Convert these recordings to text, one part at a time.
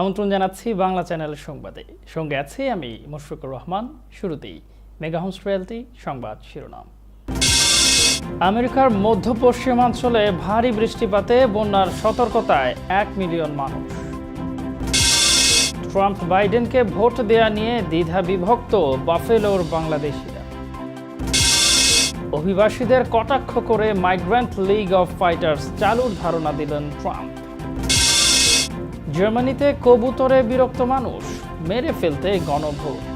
আমন্ত্রণ জানাচ্ছি বাংলা চ্যানেলের সংবাদে। সঙ্গে আছি আমি মুশফিকুর রহমান। শুরুতেই মেগা হোমস রিয়েলটি সংবাদ শিরোনাম। আমেরিকার মধ্য পশ্চিমাঞ্চলে ভারী বৃষ্টিপাতে বন্যার সতর্কতায় এক মিলিয়ন মানুষ। ট্রাম্প বাইডেনকে ভোট দেয়া নিয়ে দ্বিধা বিভক্ত বাফেলোর বাংলাদেশিরা। অভিবাসীদের কটাক্ষ করে মাইগ্রেন্ট লিগ অফ ফাইটার্স চালুর ধারণা দিলেন ট্রাম্প। জার্মানিতে কবুতরে বিরক্ত মানুষ, মেরে ফেলতে গণভোট।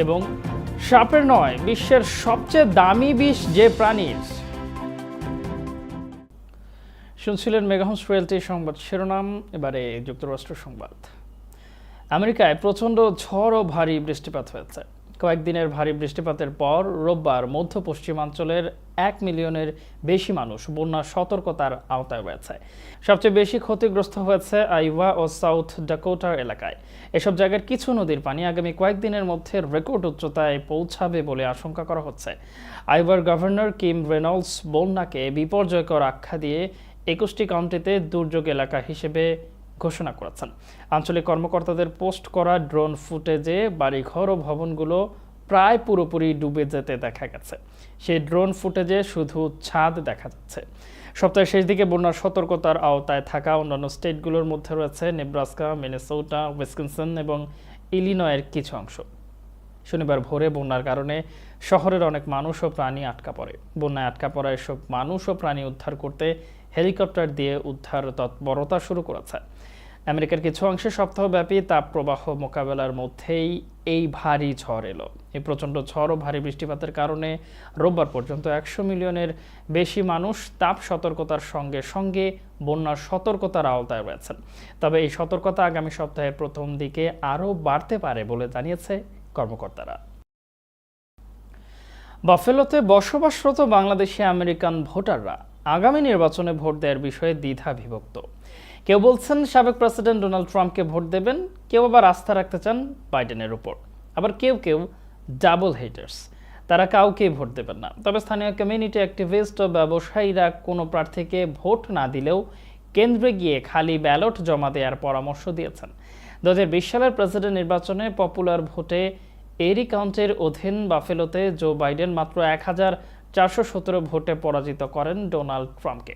এবং সাপের নয়, বিশ্বের সবচেয়ে দামি বিষ যে প্রাণীর। শুনছিলেন মেগাহমস রিয়েলটি সংবাদ শিরোনাম, এবারে যুক্তরাষ্ট্র সংবাদ। আমেরিকায় প্রচণ্ড ঝড় ও ভারী বৃষ্টিপাত হয়েছে। কয়েকদিনের ভারী বৃষ্টিপাতের পর রোববার মধ্য পশ্চিমাঞ্চলের এক মিলিয়নের বেশি মানুষ বন্যা সতর্কতার আওতায় রয়েছে। সবচেয়ে বেশি ক্ষতিগ্রস্ত হয়েছে আইওয়া ও সাউথ ডাকোটার এলাকায়। এসব জায়গার কিছু নদীর পানি আগামী কয়েকদিনের মধ্যে রেকর্ড উচ্চতায় পৌঁছাবে বলে আশঙ্কা করা হচ্ছে। আইওয়ার গভর্নর কিম রেনল্ডস বন্যাকে বিপর্যয়কর আখ্যা দিয়ে একুশটি কাউন্টিতে দুর্যোগ এলাকা হিসেবে ঘোষণা করেছেন। আঞ্চলিক কর্মকর্তাদের পোস্ট করা ড্রোন ফুটেজে বাড়িঘর ও ভবনগুলো প্রায় পুরোপুরি ডুবে যেতে দেখা গেছে। সেই ড্রোন ফুটেজে শুধু ছাদ দেখা যাচ্ছে। সপ্তাহের শেষ দিকে বন্যার সতর্কতার আওতায় থাকা অন্যান্য স্টেটগুলোর মধ্যে রয়েছে নেব্রাস্কা, মিনেসোটা উইসকনসন এবং ইলিনয়ের কিছু অংশ। শনিবার ভোরে বন্যার কারণে শহরের অনেক মানুষ ও প্রাণী আটকা পড়ে। বন্যায় আটকা পড়া এসব মানুষ ও প্রাণী উদ্ধার করতে হেলিকপ্টার দিয়ে উদ্ধার তৎপরতা শুরু করেছে। আমেরিকার কিছু অংশে সপ্তাহব্যাপী তাপপ্রবাহ মোকাবেলার মধ্যেই এই ভারী ঝড় এলো। এই প্রচণ্ড ঝড় ও ভারী বৃষ্টিপাতের কারণে রোববার পর্যন্ত একশো মিলিয়নের বেশি মানুষ তাপ সতর্কতার সঙ্গে সঙ্গে বন্যার সতর্কতার আওতায় রয়েছেন। তবে এই সতর্কতা আগামী সপ্তাহের প্রথম দিকে আরও বাড়তে পারে বলে জানিয়েছে কর্মকর্তারা। বাফেলোতে বসবাসরত বাংলাদেশি আমেরিকান ভোটাররা আগামী নির্বাচনে ভোট দেওয়ার বিষয়ে দ্বিধা বিভক্ত কেউ বলছেন সাবেক প্রেসিডেন্ট ডোনাল্ড ট্রাম্পকে ভোট দেবেন, কেউ আবার আস্থা রাখতে চান বাইডেনের উপর। আবার কেউ কেউ ডাবল হেটার্স, তারা কাউকেই ভোট দেবেন না। তবে স্থানীয় কমিউনিটি অ্যাক্টিভিস্ট ও ব্যবসায়ীরা কোনো প্রার্থীকে ভোট না দিলেও কেন্দ্রে গিয়ে খালি ব্যালট জমা দেওয়ার পরামর্শ দিয়েছেন। দু সালের প্রেসিডেন্ট নির্বাচনে পপুলার ভোটে এরি কাউন্টের অধীন বাফেলোতে জো বাইডেন মাত্র এক হাজার চারশো সতেরো ভোটে পরাজিত করেন ডোনাল্ড ট্রাম্পকে।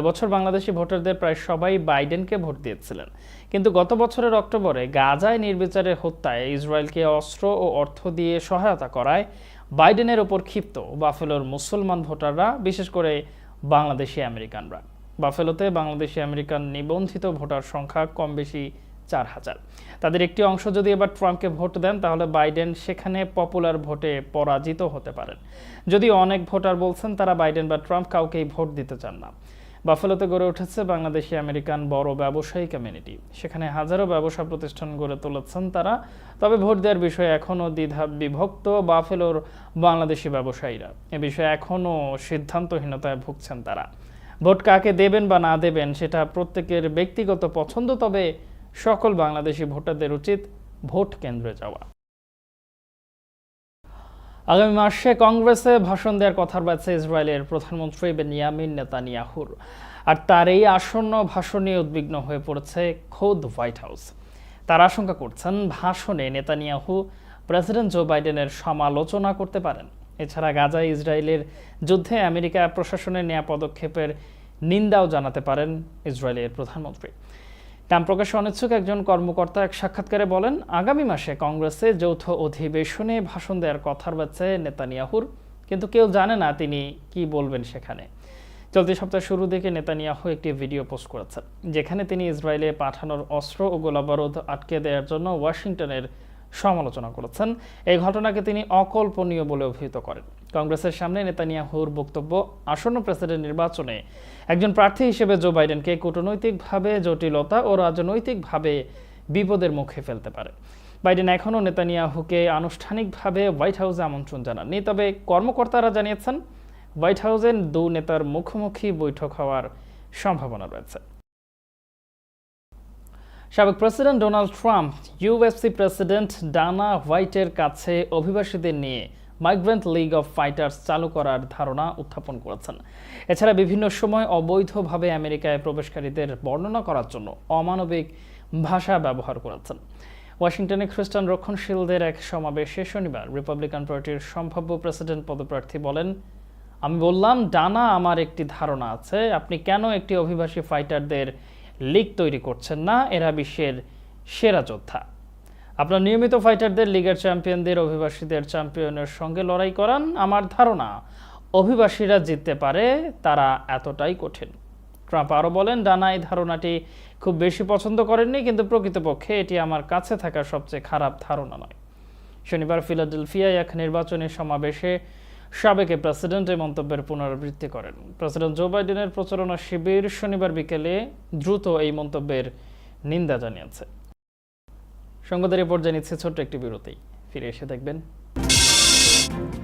বছর বাংলাদেশি ভোটারদের প্রায় সবাই বাইডেনকে ভোট দিয়েছিলেন। কিন্তু গত বছরের অক্টোবরে গাজায় নির্বিচারে হত্যায় ইসরায়েলকে অস্ত্র ও অর্থ দিয়ে সহায়তা করায় বাইডেনের ওপর ক্ষিপ্ত বাফেলোর মুসলমান ভোটাররা, বিশেষ করে বাংলাদেশি আমেরিকানরা। বাফেলোতে বাংলাদেশি আমেরিকান নিবন্ধিত ভোটার সংখ্যা কম বেশি চার হাজার। তাদের একটি অংশ যদি এবার ট্রাম্পকে ভোট দেন, তাহলে বাইডেন সেখানে পপুলার ভোটে পরাজিত হতে পারেন। যদি অনেক ভোটার বলছেন, তারা বাইডেন বা ট্রাম্প কাউকেই ভোট দিতে চান না। বাফেলোতে গড়ে উঠেছে বাংলাদেশি আমেরিকান বড় ব্যবসায়ী কমিউনিটি সেখানে হাজারো ব্যবসা প্রতিষ্ঠান গড়ে তুলেছেন তারা। তবে ভোট দেওয়ার বিষয়ে এখনও দ্বিধা বিভক্ত বাফেলোর বাংলাদেশি ব্যবসায়ীরা। এ বিষয়ে এখনও সিদ্ধান্তহীনতায় ভুগছেন তারা। ভোট কাকে দেবেন বা না দেবেন সেটা প্রত্যেকের ব্যক্তিগত পছন্দ, তবে সকল বাংলাদেশি ভোটারদের উচিত ভোট কেন্দ্রে যাওয়া। আগামী মাসে কংগ্রেসে ভাষণ দেওয়ার কথা রয়েছে ইসরায়েলের প্রধানমন্ত্রী বেনিয়ামিন নেতানিয়াহুর। আর তার এই আসন্ন ভাষণ নিয়ে উদ্বিগ্ন হয়ে পড়েছে খোদ হোয়াইট হাউস। তার আশঙ্কা করছেন ভাষণে নেতানিয়াহু প্রেসিডেন্ট জো বাইডেনের সমালোচনা করতে পারেন। এছাড়া গাজায় ইসরায়েলের যুদ্ধে আমেরিকা প্রশাসনের নেওয়া পদক্ষেপের নিন্দাও জানাতে পারেন ইসরায়েলের প্রধানমন্ত্রী। নাম প্রকাশে অনিচ্ছুক একজন কর্মকর্তা এক সাক্ষাৎকারে বলেন, আগামী মাসে কংগ্রেসে যৌথ অধিবেশনে ভাষণ দেওয়ার কথা রয়েছে নেতানিয়াহুর, কিন্তু কেউ জানে না তিনি কি বলবেন সেখানে। চলতি সপ্তাহের শুরু দিকে নেতানিয়াহু একটি ভিডিও পোস্ট করেছেন, যেখানে তিনি ইসরায়েলে পাঠানোর অস্ত্র ও গোলাবারুদ আটকে দেওয়ার জন্য ওয়াশিংটনের সমালোচনা করেছেন। এই ঘটনাকে তিনি অকল্পনীয় বলে অভিহিত করেন। কংগ্রেসের সামনে নেতানিয়াহুর বক্তব্য, আসন্ন প্রেসিডেন্ট নির্বাচনে একজন প্রার্থী হিসেবে জো বাইডেনকে কূটনৈতিকভাবে জটিলতা ও রাজনৈতিকভাবে বিপদের মুখে ফেলতে পারে। বাইডেন এখনও নেতানিয়াহুকে আনুষ্ঠানিকভাবে হোয়াইট হাউসে আমন্ত্রণ জানাননি, তবে কর্মকর্তারা জানিয়েছেন, হোয়াইট হাউসের দু নেতার মুখোমুখি বৈঠক হওয়ার সম্ভাবনা রয়েছে। সাবেক president Donald Trump, UFC president Dana হোয়াইটের কাছে অভিবাসীদের নিয়ে মাইগ্রেন্ট লিগ অফ ফাইটার্স চালু করার ধারণা উত্থাপন করেছেন। এছাড়া বিভিন্ন সময় অবৈধভাবে আমেরিকায় প্রবেশকারীদের বর্ণনা করার জন্য অমানবিক ভাষা ব্যবহার করেছেন। ওয়াশিংটনে খ্রিস্টান রক্ষণশীলদের এক সমাবেশে শনিবার রিপাবলিকান পার্টির সম্ভাব্য প্রেসিডেন্ট পদপ্রার্থী বলেন, আমি বললাম, ডানা আমার একটি ধারণা আছে। আপনি কেন একটি অভিবাসী ফাইটারদের লিগ তৈরি করছেন না? এরা বিশ্বের সেরা যোদ্ধা। আপনার নিয়মিত ফাইটারদের, লিগের চ্যাম্পিয়নদের, অভিবাসীদের চ্যাম্পিয়নের সঙ্গে লড়াই করান আমার ধারণা। অভিবাসীরা জিততে পারে, তারা এতটাই কঠিন। ট্রাম্প আরও বলেন, ডানা, এই ধারণাটি খুব বেশি পছন্দ করেননি, কিন্তু প্রকৃতপক্ষে এটি আমার কাছে থাকা সবচেয়ে খারাপ ধারণা নয়। শনিবার ফিলাডেলফিয়ায় এক নির্বাচনী সমাবেশে সাবেক প্রেসিডেন্ট এই মন্তব্যের পুনরাবৃত্তি করেন। প্রেসিডেন্ট জো বাইডেনের প্রচারণা শিবির শনিবার বিকেলে দ্রুত এই মন্তব্যের নিন্দা জানিয়েছে। সংবাদের রিপোর্ট জানিয়েছে ছোট্ট একটি বিরতি। ফিরে এসে দেখবেন।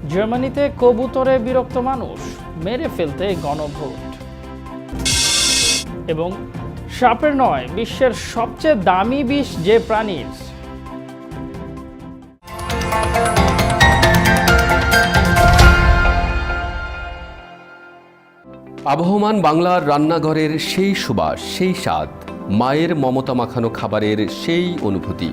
জার্মানিতে কবুতরে বিরক্ত মানুষ, মেরে ফেলতে গণভোট। এবং সাপের নয়, বিশ্বের সবচেয়ে দামি বিষ যে প্রাণীর। আবহমান বাংলার রান্নাঘরের সেই সুবাস, সেই স্বাদ, মায়ের মমতা মাখানো খাবারের সেই অনুভূতি।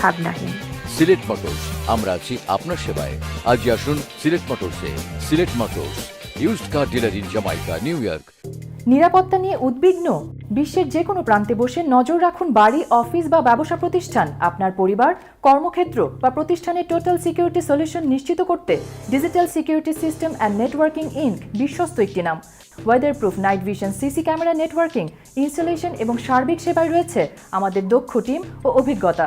ভাবনাহীন। সিলেট মোটরস আমরা আছি আপনার সেবায়। আজই আসুন Sylhet মোটরসে। Sylhet Motors used car dealer in Jamaica New York নিরাপত্তা নিয়ে উদ্বিগ্ন? বিশ্বের যে কোনো প্রান্তে বসে নজর রাখুন বাড়ি অফিস বা ব্যবসা প্রতিষ্ঠান। আপনার পরিবার কর্মক্ষেত্র বা প্রতিষ্ঠানের টোটাল সিকিউরিটি সলিউশন নিশ্চিত করতে digital security system and networking Inc বিশ্বস্ত একটি নাম। Weatherproof night vision CC camera networking installation এবং সার্বিক সেবায় রয়েছে আমাদের দক্ষ টিম ও অভিজ্ঞতা।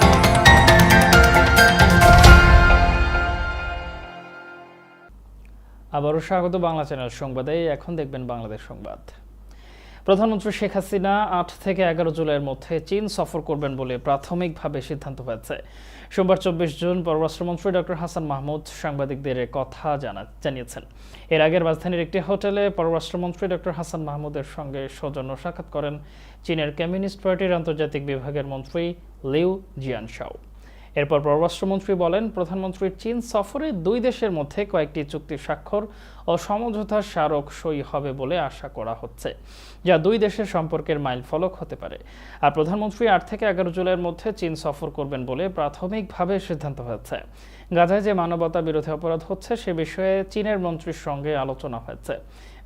আবারও স্বাগত বাংলা চ্যানেল সংবাদে। এখন দেখবেন বাংলাদেশ সংবাদ। প্রধানমন্ত্রী শেখ হাসিনা আট থেকে এগারো জুলাইয়ের মধ্যে চীন সফর করবেন বলে প্রাথমিকভাবে সিদ্ধান্ত হয়েছে। সোমবার চব্বিশ জুন পররাষ্ট্রমন্ত্রী ডক্টর হাসান মাহমুদ সাংবাদিকদের কথা জানা জানিয়েছেন। এর আগে রাজধানীর একটি হোটেলে পররাষ্ট্রমন্ত্রী ডক্টর হাসান মাহমুদের সঙ্গে সৌজন্য সাক্ষাৎ করেন চীনের কমিউনিস্ট পার্টির আন্তর্জাতিক বিভাগের মন্ত্রী লিউ জিয়ানশাও। এরপর পররাষ্ট্রমন্ত্রী বলেন প্রধানমন্ত্রীর চীন সফরে দুই দেশের মধ্যে কয়েকটি চুক্তি স্বাক্ষর ও সমঝোতার স্মারক সই হবে বলে আশা করা হচ্ছে, যা দুই দেশের সম্পর্কের মাইল ফলক হতে পারে। আর প্রধানমন্ত্রী আট থেকে এগারো জুলাইয়ের মধ্যে চীন সফর করবেন বলে প্রাথমিকভাবে সিদ্ধান্ত হয়েছে। গাজায় যে মানবতা বিরোধী অপরাধ হচ্ছে, সে বিষয়ে চীনের মন্ত্রীর সঙ্গে আলোচনা হয়েছে।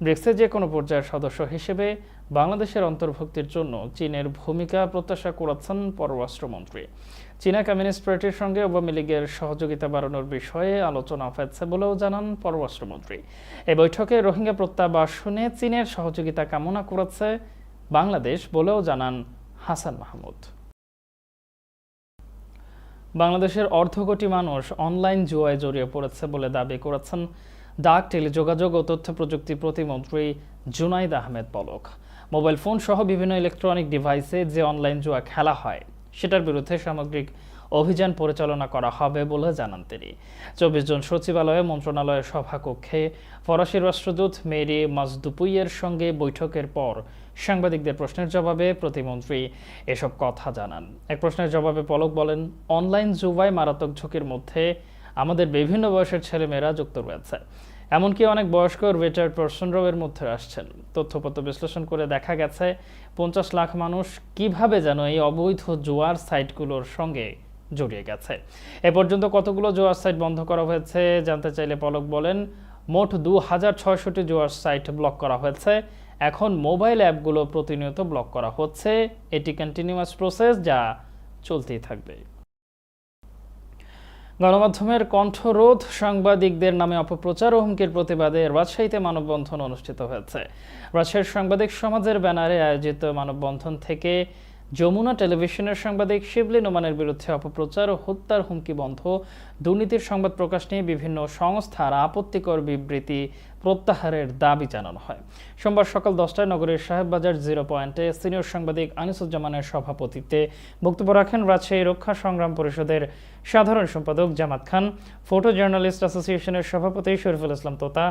ব্রিক্সের যে কোনো পর্যায়ের সদস্য হিসেবে বাংলাদেশের অন্তর্ভুক্তির জন্য চীনের ভূমিকা প্রত্যাশা করেছেন পররাষ্ট্রমন্ত্রী। চীনা কমিউনিস্ট পার্টির সঙ্গে আওয়ামী লীগের সহযোগিতা বাড়ানোর বিষয়ে আলোচনা হয়েছে বলেও জানান পররাষ্ট্রমন্ত্রী। এই বৈঠকে রোহিঙ্গা প্রত্যাবাসনে চীনের সহযোগিতা কামনা করেছে বাংলাদেশ বলেও জানান হাসান মাহমুদ। বাংলাদেশের অর্ধ কোটি মানুষ অনলাইন জুয়ায় জড়িয়ে পড়েছে বলে দাবি করেছেন ডাক, টেলিযোগাযোগ ও তথ্য প্রযুক্তি প্রতিমন্ত্রী জুনাইদ আহমেদ পলক। মোবাইল ফোন সহ বিভিন্ন ইলেকট্রনিক ডিভাইসে যে অনলাইন জুয়া খেলা হয় সেটার বিরুদ্ধে সামগ্রিক অভিযান পরিচালনা করা হবে বলে জানান তিনি। চব্বিশ জন সচিবালয়ে মন্ত্রণালয়ের সভাকক্ষে ফরাসি রাষ্ট্রদূত মেরি মাজদুপুইয়ের সঙ্গে বৈঠকের পর সাংবাদিকদের প্রশ্নের জবাবে প্রতিমন্ত্রী এসব কথা জানান। এক প্রশ্নের জবাবে পলক বলেন, অনলাইন জুয়ায় মারাত্মক ঝুঁকির মধ্যে আমাদের বিভিন্ন বয়সের ছেলেমেয়েরা যুক্ত রয়েছে। এমনকি অনেক বয়স্ক রিটায়ার্ড পার্সনরাও এর মধ্যে আসছেন। তথ্যপত্র বিশ্লেষণ করে দেখা গেছে, পঞ্চাশ লাখ মানুষ কীভাবে যেন এই অবৈধ জুয়ার সাইটগুলোর সঙ্গে জড়িয়ে গেছে। এ পর্যন্ত কতগুলো জোয়ার সাইট বন্ধ করা হয়েছে জানতে চাইলে পলক বলেন, মোট দু হাজার ছয়শটি জোয়ার সাইট ব্লক করা হয়েছে। এখন মোবাইল অ্যাপগুলো প্রতিনিয়ত ব্লক করা হচ্ছে। এটি কন্টিনিউয়াস প্রসেস যা চলতেই থাকবে। গণমাধ্যমের কণ্ঠরোধ সাংবাদিকদের নামে অপপ্রচার ও হুমকির প্রতিবাদে রাজশাহীতে মানববন্ধন অনুষ্ঠিত হয়েছে। রাজশাহীর সাংবাদিক সমাজের ব্যানারে আয়োজিত মানববন্ধন থেকে যমুনা টেলিভিশনের সাংবাদিক শিবলি নোমানের বিরুদ্ধে অপপ্রচার ও হত্যার হুমকি বন্ধ, দুর্নীতির সংবাদ প্রকাশ নিয়ে বিভিন্ন সংস্থার আপত্তিকর বিবৃতি প্রত্যাহারের দাবি জানানো হয়। সোমবার সকাল দশটায় নগরীর সাহেববাজার জিরো পয়েন্টে সিনিয়র সাংবাদিক আনিসুজ্জামানের সভাপতিত্বে বক্তব্য রাখেন রাজশাহী রক্ষা সংগ্রাম পরিষদের সাধারণ সম্পাদক জামাত খান, ফটো জার্নালিস্ট অ্যাসোসিয়েশনের সভাপতি শরীফুল ইসলাম তোতা,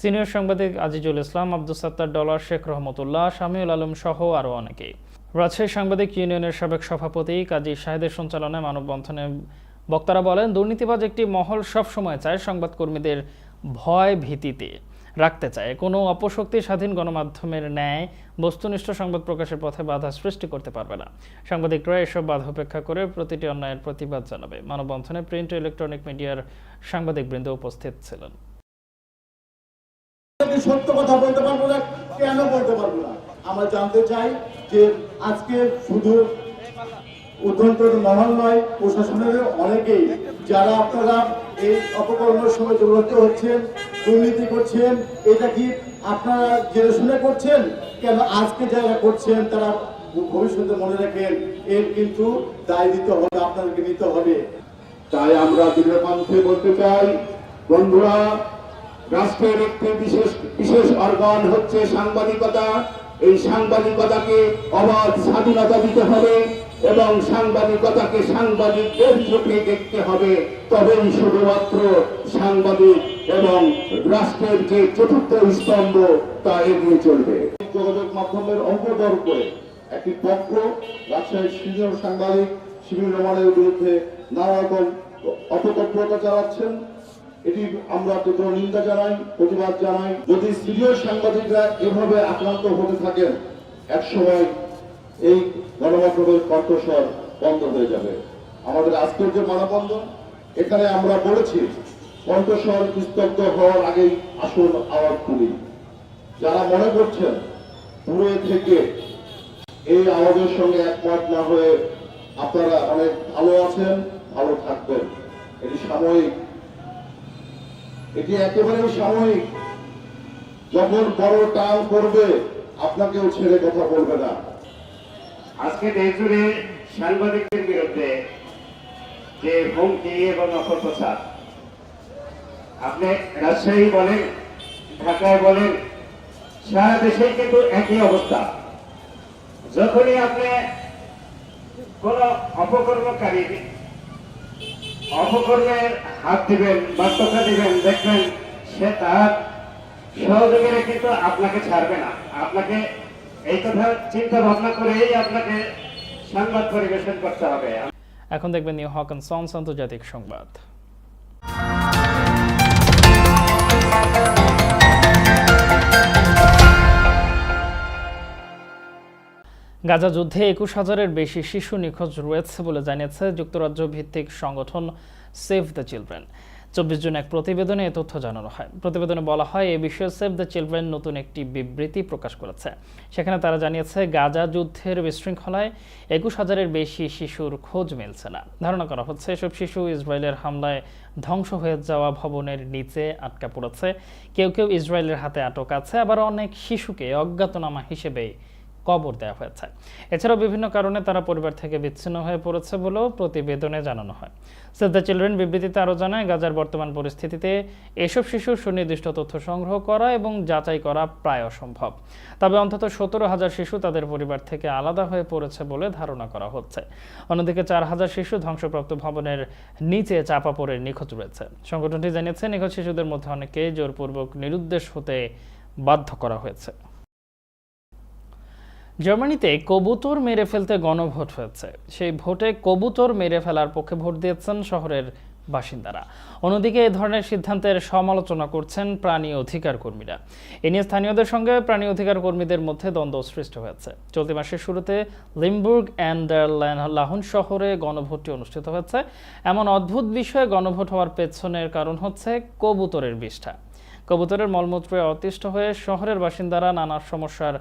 সিনিয়র সাংবাদিক আজিজুল ইসলাম, আব্দুল সাত্তার ডলার শেখ রহমতুল্লাহ, শামিউল আলম সহ আরও অনেকেই। রাজশাহী সাংবাদিক ইউনিয়নের সাবেক সভাপতি কাজী শাহেদের সঞ্চালনায় মানববন্ধনে বক্তারা বলেন, দুর্নীতিবাজ একটি মহল সবসময় চায় সংবাদকর্মীদের ভয় ভীতিতে রাখতে চায়। কোনো অপশক্তি স্বাধীন গণমাধ্যমের ন্যায় বস্তুনিষ্ঠ সংবাদ প্রকাশের পথে বাধা সৃষ্টি করতে পারবে না। সাংবাদিকরা এসব বাধা উপেক্ষা করে প্রতিটি অন্যায়ের প্রতিবাদ জানাবে। মানববন্ধনে প্রিন্ট ইলেকট্রনিক মিডিয়ার সাংবাদিকবৃন্দ উপস্থিত ছিলেন। সত্য কথা বলতে পারব না, কেন বলতে পারব না? আমরা জানতে চাই যে আজকে শুধু উদ্যন্তর মহল নয় প্রশাসনের অনেকেই, যারা আপনারা এই অপকর্মের সময় জড়িত হচ্ছেন, দুর্নীতি করছেন, এটা কি আপনারা জেনে শুনে করছেন? কেন আজকে যারা করছেন, তারা ভবিষ্যতে মনে রাখেন, এর কিন্তু দায় দিতে হবে, আপনাদেরকে নিতে হবে। তাই আমরা দৃঢ়কণ্ঠে বলতে চাই, বন্ধুরা, রাষ্ট্রের একটি বিশেষ বিশেষ অর্গান হচ্ছে সাংবাদিকতা। এই সাংবাদিকতাকে অবাধ স্বাধীনতা দিতে হবে এবং সাংবাদিকতাকে সাংবাদিকদের চোখে দেখতে হবে। তবেই শুধুমাত্র সাংবাদিক এবং রাষ্ট্রের যে চতুর্থ স্তম্ভ, তা এগিয়ে চলবে। যোগাযোগ মাধ্যমের অঙ্গদর করে একটি পক্ষ, রাজশাহীর সিনিয়র সাংবাদিক শিবির রহমানের বিরুদ্ধে নানা রকম অপতৎপরতা চালাচ্ছেন। এটি আমরা তীব্র নিন্দা জানাই, প্রতিবাদ জানাই। যদি সিনিয়র সাংবাদিকরা এভাবে আক্রান্ত হতে থাকেন এক সময় এই গণমাধ্যমের কণ্ঠস্বর বন্ধ হয়ে যাবে। আমাদের আজকের যে মানববন্ধন, এখানে আমরা বলেছি, কণ্ঠস্বর স্তব্ধ হওয়ার আগেই আসল আওয়াজ তুলি। যারা মনে করছেন, দূরে থেকে এই আওয়াজের সঙ্গে একমত না হয়ে আপনারা অনেক ভালো আছেন, ভালো থাকবেন। এটি সাময়িক এটি একেবারেই সাময়িক যখন বড় টান করবে আপনাকেও ছেড়ে কথা বলবে না। আজকে দেশ জুড়ে সাংবাদিকদের বিরুদ্ধে যে হুমকি এবং অপপ্রচার, আপনি রাজশাহী বলেন, ঢাকায় বলেন, সারা দেশে কিন্তু একই অবস্থা। যখনই আপনি কোন অপকর্মকারী অপকর্মের হাত দিবেন বা টোকা দিবেন, দেখবেন সে তার সহযোগীরা কিন্তু আপনাকে ছাড়বে না। আপনাকে এই কথা চিন্তা ভাবনা করেই আপনাকে সংবাদ পরিবেশন করতে হবে। এখন দেখবেন নিউ হক সন্স আন্তর্জাতিক সংবাদ। গাজা যুদ্ধে একুশ হাজারের বেশি শিশু নিখোঁজ রয়েছে বলে জানিয়েছে যুক্তরাজ্য ভিত্তিক সংগঠন সেভ দ্য চিলড্রেন চব্বিশ জন এক প্রতিবেদনে এ তথ্য জানানো হয়। প্রতিবেদনে বলা হয়, এ বিষয়ে সেভ দ্য চিলড্রেন নতুন একটি বিবৃতি প্রকাশ করেছে। সেখানে তারা জানিয়েছে, গাজা যুদ্ধের বিশৃঙ্খলায় একুশ হাজারের বেশি শিশুর খোঁজ মিলছে না। ধারণা করা হচ্ছে, এসব শিশু ইসরায়েলের হামলায় ধ্বংস হয়ে যাওয়া ভবনের নিচে আটকা পড়েছে। কেউ কেউ ইসরায়েলের হাতে আটক আছে, আবার অনেক শিশুকে অজ্ঞাতনামা হিসেবে কবর দেওয়া হয়েছে। এছাড়াও বিভিন্ন কারণে তারা পরিবার থেকে বিচ্ছিন্ন হয়ে পড়েছে বলেও প্রতিবেদনে জানানো হয়। সেভ দ্য চিলড্রেন বিবৃতিতে আরও জানায়, গাজার বর্তমান পরিস্থিতিতে এসব শিশুর সুনির্দিষ্ট তথ্য সংগ্রহ করা এবং যাচাই করা প্রায় অসম্ভব। তবে অন্তত সতেরো হাজার শিশু তাদের পরিবার থেকে আলাদা হয়ে পড়েছে বলে ধারণা করা হচ্ছে। অন্যদিকে চার হাজার শিশু ধ্বংসপ্রাপ্ত ভবনের নিচে চাপা পড়ে নিখোঁজ রয়েছে। সংগঠনটি জানিয়েছে, নিখোঁজ শিশুদের মধ্যে অনেকে জোরপূর্বক নিরুদ্দেশ হতে বাধ্য করা হয়েছে। জার্মানিতে কবুতর মেরে ফেলতে গণভোট হয়েছে। সেই ভোটে কবুতর মেরে ফেলার পক্ষে ভোট দিয়েছেন শহরের বাসিন্দারা। অন্যদিকে এ ধরনের সিদ্ধান্তের সমালোচনা করছেন প্রাণী অধিকার কর্মীরা। এ নিয়ে স্থানীয়দের সঙ্গে প্রাণী অধিকার কর্মীদের মধ্যে দ্বন্দ্ব সৃষ্টি হয়েছে। চলতি মাসের শুরুতে লিমবুর্গ অ্যান্ড লাহন শহরে গণভোটটি অনুষ্ঠিত হয়েছে। এমন অদ্ভুত বিষয়ে গণভোট হওয়ার পেছনের কারণ হচ্ছে কবুতরের বিষ্ঠা। কবুতরের মলমূত্রে অতিষ্ঠ হয়ে শহরের বাসিন্দারা নানা সমস্যার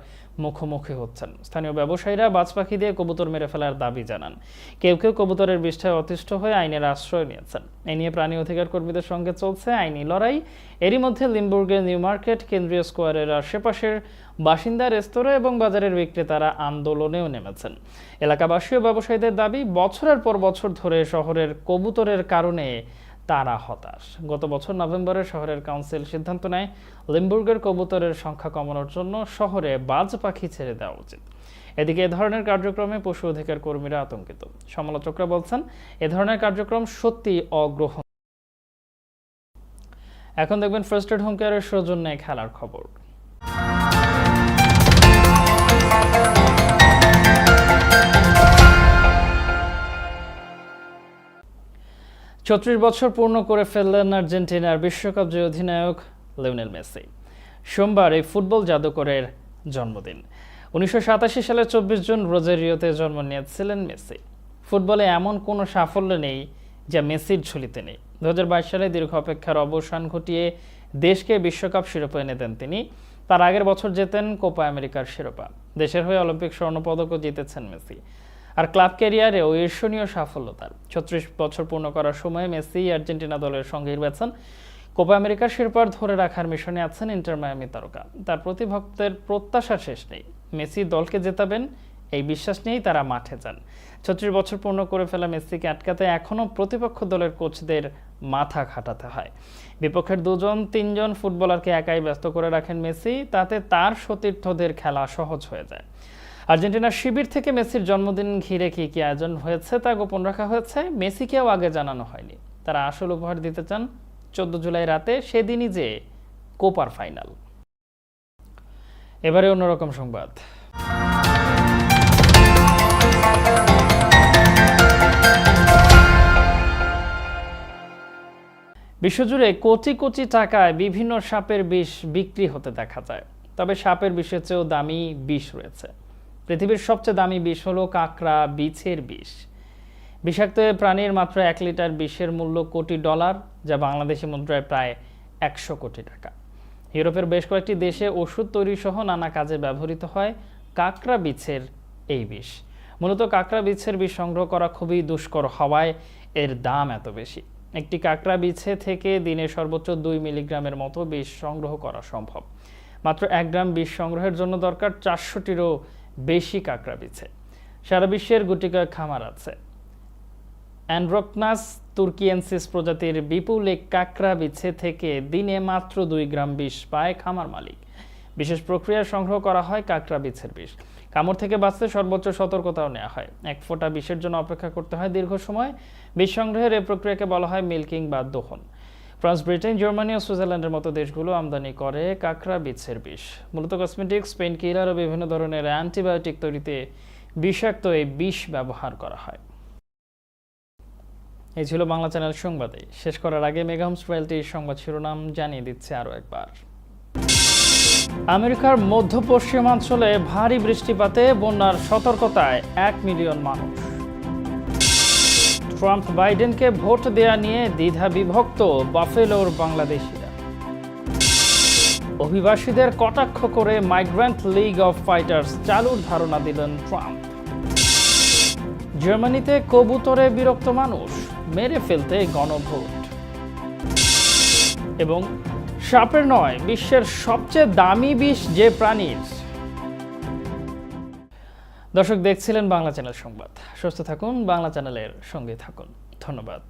মুখোমুখি হচ্ছেন। স্থানীয় ব্যবসায়ীরা বাজ পাখি দিয়ে কবুতর মেরে ফেলার দাবি জানান। কেউ কেউ কবুতরের বিষ্ঠায় অতিষ্ঠ হয়ে আইনের আশ্রয় নিয়েছেন। এ নিয়ে প্রাণী অধিকার কর্মীদের সঙ্গে চলছে আইনি লড়াই। এরই মধ্যে লিমবুর্গের নিউ মার্কেট, কেন্দ্রীয় স্কোয়ারের আশেপাশের বাসিন্দা রেস্তোরাঁ এবং বাজারের বিক্রেতারা আন্দোলনেও নেমেছেন। এলাকাবাসী ও ব্যবসায়ীদের দাবি, বছরের পর বছর ধরে শহরের কবুতরের কারণে তারা হতাশ। গত বছর নভেম্বরে শহরের কাউন্সিল সিদ্ধান্ত নেয়, লিম্বুর্গের কবুতরের সংখ্যা কমানোর জন্য শহরে বাজ পাখি ছেড়ে দেওয়া উচিত। এদিকে এ ধরনের কার্যক্রমে পশু অধিকার কর্মীরা আতঙ্কিত। সমালোচকরা বলছেন, এ ধরনের কার্যক্রম সত্যি অগ্রহণ এখন দেখবেন ফার্স্ট এড হোম কেয়ারের সৌজন্যে খেলার খবর। ছত্রিশ বছর পূর্ণ করে ফেললেন আর্জেন্টিনার বিশ্বকাপ জয় অধিনায়ক লিওনেল মেসি। সোমবার এই ফুটবল জাদুকরের জন্মদিন। উনিশশো সাতাশি সালে চব্বিশ জুন রোজেরিওতে জন্ম নিয়েছিলেন মেসি। ফুটবলে এমন কোনো সাফল্য নেই যা মেসির ঝুলিতে নেই। দু হাজার বাইশ সালে দীর্ঘ অপেক্ষার অবসান ঘটিয়ে দেশকে বিশ্বকাপ শিরোপা এনে দেন তিনি। তার আগের বছর জেতেন কোপা আমেরিকার শিরোপা। দেশের হয়ে অলিম্পিক স্বর্ণপদকও জিতেছেন মেসি। আর ক্লাব ক্যারিয়ারেও ঈর্ষণীয় সাফল্য তার ছত্রিশ বছর পূর্ণ করার সময় মেসি আর্জেন্টিনা দলের সঙ্গে হিরবেছেন কোপা আমেরিকার শিরোপার ধরে রাখার মিশনে আছেন ইন্টার মায়ামি তারকা। তার প্রতি প্রতিভক্তের প্রত্যাশা শেষ নেই। মেসি দলকে জেতাবেন, এই বিশ্বাস নিয়েই তারা মাঠে যান। ছত্রিশ বছর পূর্ণ করে ফেলা মেসিকে আটকাতে এখনও প্রতিপক্ষ দলের কোচদের মাথা খাটাতে হয়। বিপক্ষের দুজন, তিনজন ফুটবলারকে একাই ব্যস্ত করে রাখেন মেসি, তাতে তার সতীর্থদের খেলা সহজ হয়ে যায়। আর্জেন্টিনার শিবির থেকে মেসির জন্মদিন ঘিরে কি কি আয়োজন হয়েছে তা গোপন রাখা হয়েছে। মেসিকেও আগে জানানো হয়নি। তারা আসল উপহার দিতে চান চোদ্দ জুলাই রাতে, সেদিনই যে কোপার ফাইনাল। এবারে অন্যরকম সংবাদ। বিশ্বজুড়ে কোটি কোটি টাকায় বিভিন্ন সাপের বিষ বিক্রি হতে দেখা যায়। তবে সাপের বিষের চেয়েও দামি বিষ রয়েছে। পৃথিবীর সবচেয়ে দামি বিষ হলো কাঁকড়া বিছের বিষ। বিষাক্ত প্রাণীর মাত্র এক লিটার বিষের মূল্য কোটি ডলার, যা বাংলাদেশি মুদ্রায় প্রায় একশো কোটি টাকা। ইউরোপের বেশ কয়েকটি দেশে ওষুধ তৈরি সহ নানা কাজে ব্যবহৃত হয় কাঁকড়া বিছের এই বিষ। মূলত কাঁকড়া বিছের বিষ সংগ্রহ করা খুবই দুষ্কর হওয়ায় এর দাম এত বেশি। একটি কাঁকড়া বিছে থেকে দিনে সর্বোচ্চ দুই মিলিগ্রামের মতো বিষ সংগ্রহ করা সম্ভব। মাত্র এক গ্রাম বিষ সংগ্রহের জন্য দরকার চারশোটিরও বেশি কাঁকড়া বিছে। সারা বিশ্বের গুটিকা খামার আছে। অ্যান্ড্রকনাস তুর্কিয়েন্সিস প্রজাতির বিপুল এক কাঁকড়া বিছে থেকে দিনে মাত্র দুই গ্রাম বিষ পায় খামার মালিক। বিশেষ প্রক্রিয়ায় সংগ্রহ করা হয় কাঁকড়া বিছের বিষ। কামড় থেকে বাঁচতে সর্বোচ্চ সতর্কতাও নেওয়া হয়। এক ফোঁটা বিষের জন্য অপেক্ষা করতে হয় দীর্ঘ সময়। বিষ সংগ্রহের এই প্রক্রিয়াকে বলা হয় মিল্কিং বা দোহন। ফ্রান্স, ব্রিটেন, জার্মানি ও সুইজারল্যান্ডের মতো দেশগুলো আমদানি করে কাঁকড়া বিছের বিষ। মূলত কসমেটিক্স পেন কিলার ও বিভিন্ন ধরনের অ্যান্টিবায়োটিক তৈরিতে বিষাক্ত এই বিষ ব্যবহার করা হয়। এই ছিল বাংলা চ্যানেল সংবাদে। শেষ করার আগে মেগাহোমস রয়্যালটির সংবাদ শিরোনাম জানিয়ে দিচ্ছে আরও একবার। আমেরিকার মধ্য পশ্চিমাঞ্চলে ভারী বৃষ্টিপাতে বন্যার সতর্কতায় এক মিলিয়ন মানুষ। ট্রাম্প বাইডেনকে ভোট দেয়া নিয়ে দ্বিধা বিভক্ত বাফেলোর বাংলাদেশিরা। অভিবাসীদের কটাক্ষ করে মাইগ্রেন্ট লিগ অফ ফাইটার্স চালুর ধারণা দিলেন ট্রাম্প। জার্মানিতে কবুতরে বিরক্ত মানুষ, মেরে ফেলতে গণভোট। এবং সাপের নয়, বিশ্বের সবচেয়ে দামি বিষ যে প্রাণীর দর্শক দেখছিলেন বাংলা চ্যানেল সংবাদ। সুস্থ থাকুন বাংলা চ্যানেলের সঙ্গে থাকুন। ধন্যবাদ।